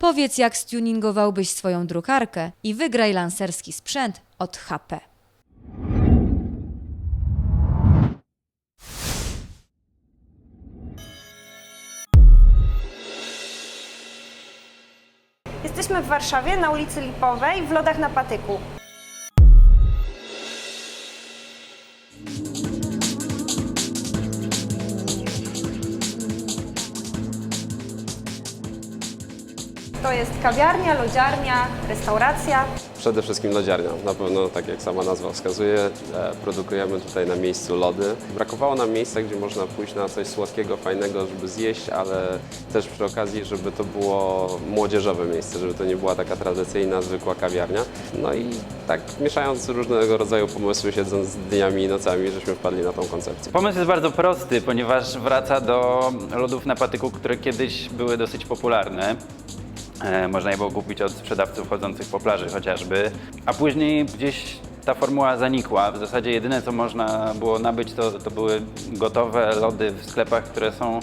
Powiedz, jak stuningowałbyś swoją drukarkę i wygraj lancerski sprzęt od HP. Jesteśmy w Warszawie na ulicy Lipowej w Lodach na Patyku. To jest kawiarnia, lodziarnia, restauracja. Przede wszystkim lodziarnia. Na pewno, tak jak sama nazwa wskazuje, e, produkujemy tutaj na miejscu lody. Brakowało nam miejsca, gdzie można pójść na coś słodkiego, fajnego, żeby zjeść, ale też przy okazji, żeby to było młodzieżowe miejsce, żeby to nie była taka tradycyjna, zwykła kawiarnia. No i tak mieszając różnego rodzaju pomysły, siedząc dniami i nocami, żeśmy wpadli na tą koncepcję. Pomysł jest bardzo prosty, ponieważ wraca do lodów na patyku, które kiedyś były dosyć popularne. E, Można je było kupić od sprzedawców chodzących po plaży chociażby, a później gdzieś ta formuła zanikła. W zasadzie jedyne co można było nabyć to, to były gotowe lody w sklepach, które są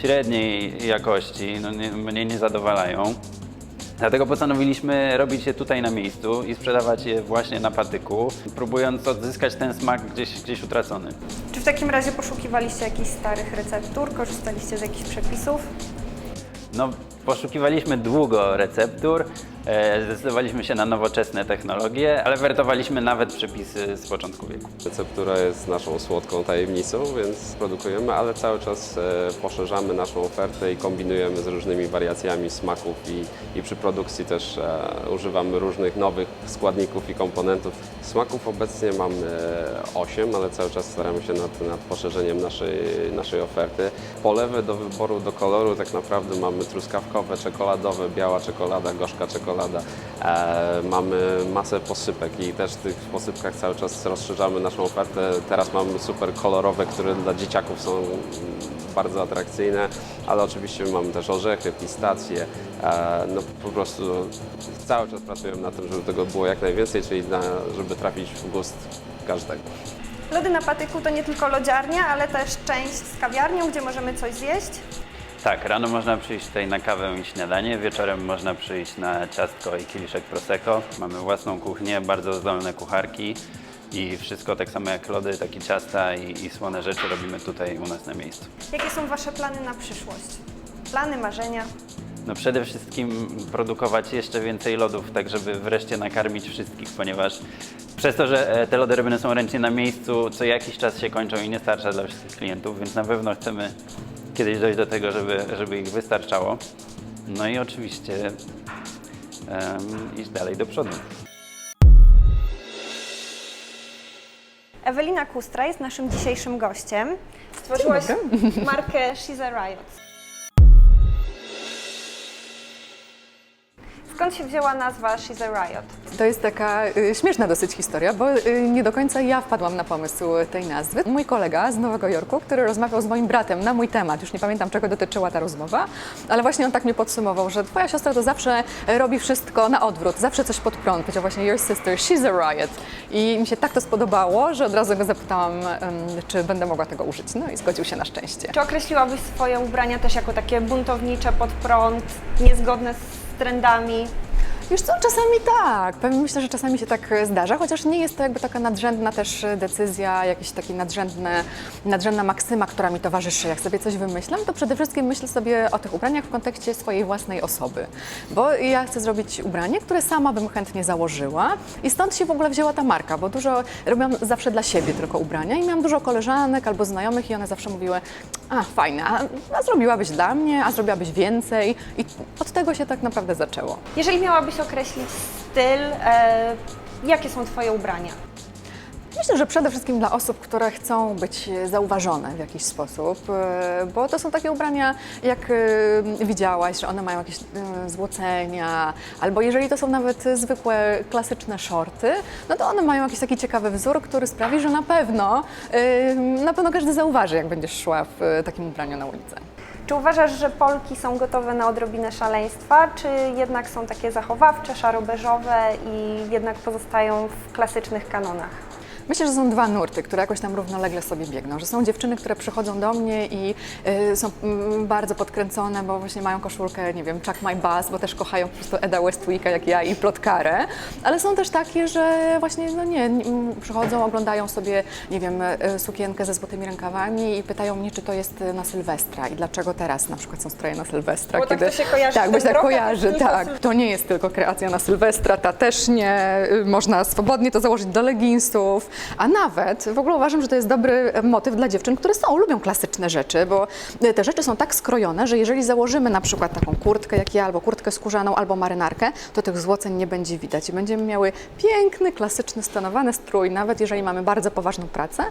średniej jakości, no nie, mnie nie zadowalają. Dlatego postanowiliśmy robić je tutaj na miejscu i sprzedawać je właśnie na patyku, próbując odzyskać ten smak gdzieś, gdzieś utracony. Czy w takim razie poszukiwaliście jakichś starych receptur, korzystaliście z jakichś przepisów? No, poszukiwaliśmy długo receptur, e, zdecydowaliśmy się na nowoczesne technologie, ale wertowaliśmy nawet przepisy z początku wieku. Receptura jest naszą słodką tajemnicą, więc produkujemy, ale cały czas e, poszerzamy naszą ofertę i kombinujemy z różnymi wariacjami smaków i, i przy produkcji też e, używamy różnych nowych składników i komponentów. Smaków obecnie mamy 8, ale cały czas staramy się nad, nad poszerzeniem naszej, naszej oferty. Polewy do wyboru, do koloru tak naprawdę mamy truskawkowe, czekoladowe, biała czekolada, gorzka czekolada. E, mamy masę posypek i też w tych posypkach cały czas rozszerzamy naszą ofertę. Teraz mamy super kolorowe, które dla dzieciaków są bardzo atrakcyjne, ale oczywiście mamy też orzechy, pistacje. E, no po prostu cały czas pracujemy na tym, żeby tego było jak najwięcej, czyli na, żeby trafić w gust każdego. Lody na Patyku to nie tylko lodziarnia, ale też część z kawiarnią, gdzie możemy coś zjeść. Tak, rano można przyjść tutaj na kawę i śniadanie, wieczorem można przyjść na ciastko i kieliszek prosecco. Mamy własną kuchnię, bardzo zdolne kucharki i wszystko tak samo jak lody, tak i ciasta i, i słone rzeczy robimy tutaj u nas na miejscu. Jakie są Wasze plany na przyszłość? Plany, marzenia? No przede wszystkim produkować jeszcze więcej lodów, tak żeby wreszcie nakarmić wszystkich, ponieważ przez to, że e, te lody robione są ręcznie na miejscu, co jakiś czas się kończą i nie starcza dla wszystkich klientów, więc na pewno chcemy kiedyś dojść do tego, żeby, żeby ich wystarczało. No i oczywiście em, iść dalej do przodu. Ewelina Kustra jest naszym dzisiejszym gościem. Stworzyłaś markę She's a Riot. Skąd się wzięła nazwa She's a Riot? To jest taka y, śmieszna dosyć historia, bo y, nie do końca ja wpadłam na pomysł tej nazwy. Mój kolega z Nowego Jorku, który rozmawiał z moim bratem na mój temat, już nie pamiętam czego dotyczyła ta rozmowa, ale właśnie on tak mnie podsumował, że twoja siostra to zawsze robi wszystko na odwrót, zawsze coś pod prąd. Powiedział właśnie your sister, she's a riot. I mi się tak to spodobało, że od razu go zapytałam, ym, czy będę mogła tego użyć. No i zgodził się na szczęście. Czy określiłabyś swoje ubrania też jako takie buntownicze, pod prąd, niezgodne z trendami? Wiesz co, czasami tak. Pewnie myślę, że czasami się tak e, zdarza, chociaż nie jest to jakby taka nadrzędna też e, decyzja, jakieś takie nadrzędne, nadrzędna maksyma, która mi towarzyszy. Jak sobie coś wymyślam, to przede wszystkim myślę sobie o tych ubraniach w kontekście swojej własnej osoby. Bo ja chcę zrobić ubranie, które sama bym chętnie założyła i stąd się w ogóle wzięła ta marka, bo dużo robiłam zawsze dla siebie tylko ubrania i miałam dużo koleżanek albo znajomych i one zawsze mówiły, a fajne, a, a zrobiłabyś dla mnie, a zrobiłabyś więcej i od tego się tak naprawdę zaczęło. Jeżeli miałabyś określić styl, e, jakie są Twoje ubrania? Myślę, że przede wszystkim dla osób, które chcą być zauważone w jakiś sposób, e, bo to są takie ubrania, jak e, widziałaś, że one mają jakieś e, złocenia, albo jeżeli to są nawet zwykłe, klasyczne shorty, no to one mają jakiś taki ciekawy wzór, który sprawi, że na pewno, na pewno każdy zauważy, jak będziesz szła w takim ubraniu na ulicę. Czy uważasz, że Polki są gotowe na odrobinę szaleństwa, czy jednak są takie zachowawcze, szarobeżowe i jednak pozostają w klasycznych kanonach? Myślę, że są dwa nurty, które jakoś tam równolegle sobie biegną. Że są dziewczyny, które przychodzą do mnie i y, są mm, bardzo podkręcone, bo właśnie mają koszulkę, nie wiem, Chuck My Bass, bo też kochają po prostu Eda Westwicka jak ja i plotkarę. Ale są też takie, że właśnie, no nie, mm, przychodzą, oglądają sobie, nie wiem, y, sukienkę ze złotymi rękawami i pytają mnie, czy to jest na Sylwestra i dlaczego teraz na przykład są stroje na Sylwestra. Bo tak to się kojarzy Tak, bo się tak kojarzy, tak. To nie jest tylko kreacja na Sylwestra, ta też nie. Y, Można swobodnie to założyć do leginsów, a nawet w ogóle uważam, że to jest dobry motyw dla dziewczyn, które są, lubią klasyczne rzeczy, bo te rzeczy są tak skrojone, że jeżeli założymy na przykład taką kurtkę jak ja, albo kurtkę skórzaną, albo marynarkę, to tych złoceń nie będzie widać i będziemy miały piękny, klasyczny, stonowany strój, nawet jeżeli mamy bardzo poważną pracę.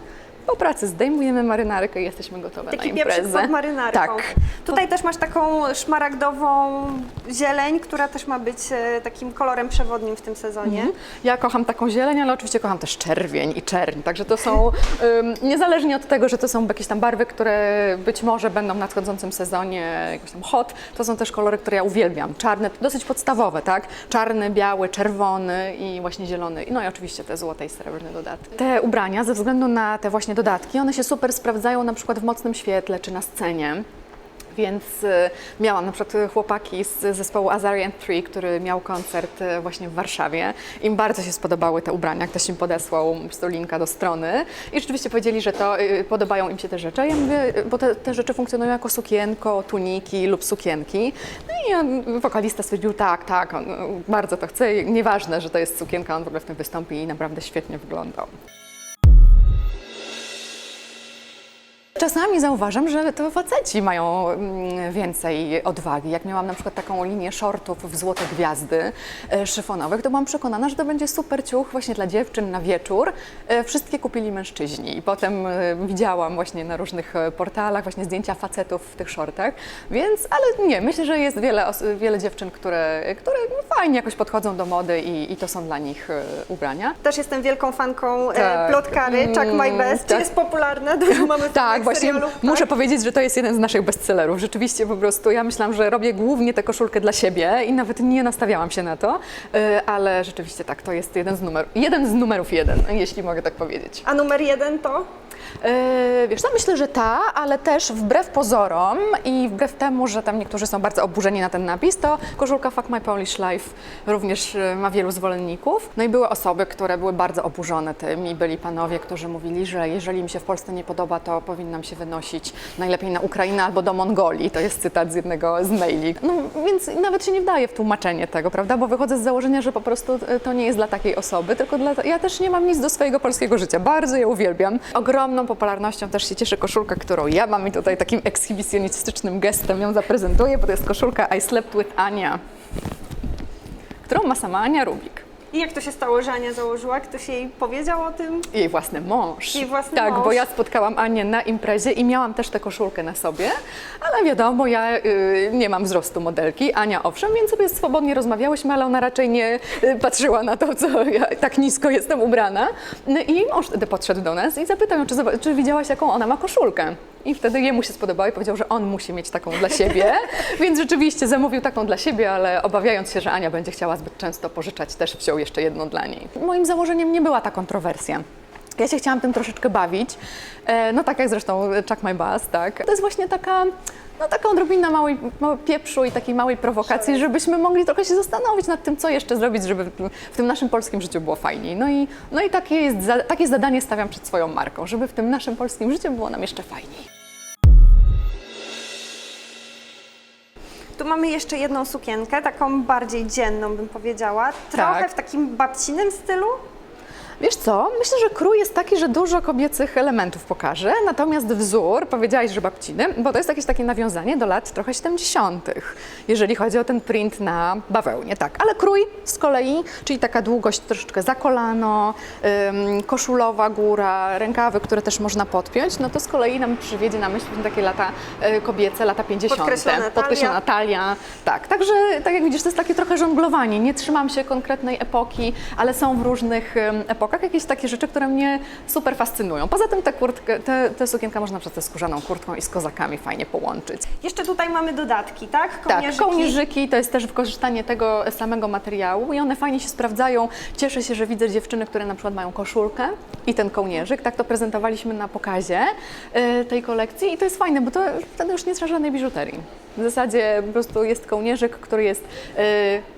Po pracy zdejmujemy marynarkę i jesteśmy gotowe Taki na imprezę. pod marynarką. Tak. Tutaj też masz taką szmaragdową zieleń, która też ma być e, takim kolorem przewodnim w tym sezonie. Mhm. Ja kocham taką zieleń, ale oczywiście kocham też czerwień i czerń. Także to są, ym, niezależnie od tego, że to są jakieś tam barwy, które być może będą w nadchodzącym sezonie jakoś tam hot, to są też kolory, które ja uwielbiam. Czarne, dosyć podstawowe, tak? Czarny, biały, czerwony i właśnie zielony. No i oczywiście te złote i srebrne dodatki. Te ubrania, ze względu na te właśnie dodatki, one się super sprawdzają na przykład w mocnym świetle czy na scenie. Więc e, miałam na przykład chłopaki z zespołu Azarian 3, który miał koncert e, właśnie w Warszawie. Im bardzo się spodobały te ubrania, ktoś im podesłał linka do strony i rzeczywiście powiedzieli, że to e, podobają im się te rzeczy. Ja mówię, bo te, te rzeczy funkcjonują jako sukienko, tuniki lub sukienki. No i wokalista stwierdził, tak, tak, on bardzo to chce, nieważne, że to jest sukienka, on w ogóle w tym wystąpi i naprawdę świetnie wyglądał. Czasami zauważam, że to faceci mają mm, więcej odwagi. Jak miałam na przykład taką linię shortów w złote gwiazdy e, szyfonowych, to byłam przekonana, że to będzie super ciuch właśnie dla dziewczyn na wieczór. E, Wszystkie kupili mężczyźni i potem e, widziałam właśnie na różnych portalach właśnie zdjęcia facetów w tych shortach, więc, ale nie, myślę, że jest wiele, wiele dziewczyn, które, które fajnie jakoś podchodzą do mody i, i to są dla nich ubrania. Też jestem wielką fanką Tak. plotkary, Chuck My Best. Czy tak. jest popularna? Dużo mamy Tak, właśnie serialów, tak? muszę powiedzieć, że to jest jeden z naszych bestsellerów. Rzeczywiście po prostu ja myślałam, że robię głównie tę koszulkę dla siebie i nawet nie nastawiałam się na to, y, ale rzeczywiście tak, to jest jeden z, numer, jeden z numerów jeden, jeśli mogę tak powiedzieć. A numer jeden to? Yy, wiesz co, myślę, że ta, ale też wbrew pozorom i wbrew temu, że tam niektórzy są bardzo oburzeni na ten napis, to koszulka Fuck My Polish Life również yy, ma wielu zwolenników. No i były osoby, które były bardzo oburzone tym i byli panowie, którzy mówili, że jeżeli mi się w Polsce nie podoba, to powinnam się wynosić najlepiej na Ukrainę albo do Mongolii. To jest cytat z jednego z maili. No więc nawet się nie wdaję w tłumaczenie tego, prawda, bo wychodzę z założenia, że po prostu y, to nie jest dla takiej osoby, tylko dla... Ja też nie mam nic do swojego polskiego życia. Bardzo je uwielbiam. Ogromną popularnością też się cieszy koszulka, którą ja mam i tutaj takim ekshibicjonistycznym gestem ją zaprezentuję, bo to jest koszulka I Slept With Ania, którą ma sama Ania Rubik. I jak to się stało, że Ania założyła? Ktoś jej powiedział o tym? Jej własny mąż. Jej własny tak, mąż. bo ja spotkałam Anię na imprezie i miałam też tę koszulkę na sobie, ale wiadomo, ja y, nie mam wzrostu modelki, Ania owszem, więc sobie swobodnie rozmawiałyśmy, ale ona raczej nie y, patrzyła na to, co ja tak nisko jestem ubrana. No I jej mąż wtedy podszedł do nas i zapytał ją, czy, czy widziałaś, jaką ona ma koszulkę. I wtedy jemu się spodobało i powiedział, że on musi mieć taką dla siebie, więc rzeczywiście zamówił taką dla siebie, ale obawiając się, że Ania będzie chciała zbyt często pożyczać, też wziął jeszcze jedną dla niej. Moim założeniem nie była ta kontrowersja. Ja się chciałam tym troszeczkę bawić, e, no tak jak zresztą Chuck My Bass, tak. To jest właśnie taka, no taka odrobina małej, małej pieprzu i takiej małej prowokacji, żebyśmy mogli trochę się zastanowić nad tym, co jeszcze zrobić, żeby w tym- naszym polskim życiu było fajniej. No i, no i takie, jest, takie zadanie stawiam przed swoją marką, żeby w tym naszym polskim życiu było nam jeszcze fajniej. Tu mamy jeszcze jedną sukienkę, taką bardziej dzienną bym powiedziała. Trochę Tak. w takim babcinym stylu. Wiesz co, myślę, że krój jest taki, że dużo kobiecych elementów pokaże, natomiast wzór, powiedziałaś, że babciny, bo to jest jakieś takie nawiązanie do lat trochę 70., jeżeli chodzi o ten print na bawełnie, tak. Ale krój z kolei, czyli taka długość troszeczkę za kolano, ym, koszulowa góra, rękawy, które też można podpiąć, no to z kolei nam przywiedzie na myśl takie lata y, kobiece, lata 50. Podkreślona talia. Podkreślona talia, tak. Także, tak jak widzisz, to jest takie trochę żonglowanie. Nie trzymam się konkretnej epoki, ale są w różnych epokach bokach jakieś takie rzeczy, które mnie super fascynują. Poza tym tę kurtkę, tę tę sukienkę można przez tę skórzaną kurtką i z kozakami fajnie połączyć. Jeszcze tutaj mamy dodatki, tak? Tak, kołnierzyki to jest też wykorzystanie tego samego materiału i one fajnie się sprawdzają. Cieszę się, że widzę dziewczyny, które na przykład mają koszulkę i ten kołnierzyk. Tak to prezentowaliśmy na pokazie y, tej kolekcji i to jest fajne, bo to wtedy już nie trzeba żadnej biżuterii. W zasadzie po prostu jest kołnierzyk, który jest y,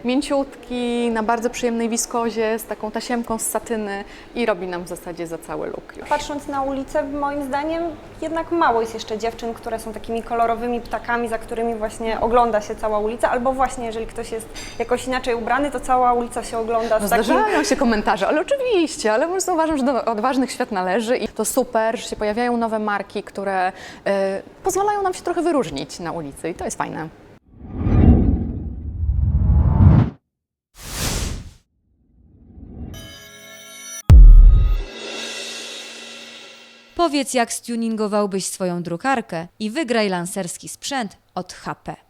mięciutki, na bardzo przyjemnej wiskozie, z taką tasiemką z satyny i robi nam w zasadzie za cały look już. Patrząc na ulicę, moim zdaniem jednak mało jest jeszcze dziewczyn, które są takimi kolorowymi ptakami, za którymi właśnie ogląda się cała ulica, albo właśnie jeżeli ktoś jest jakoś inaczej ubrany, to cała ulica się ogląda No takim... zdarzają się komentarze, ale oczywiście, ale po prostu uważam, że do odważnych świat należy i to super, że się pojawiają nowe marki, które y, pozwalają nam się trochę wyróżnić na ulicy i to jest fajne. Powiedz, jak stuningowałbyś swoją drukarkę i wygraj lancerski sprzęt od HP.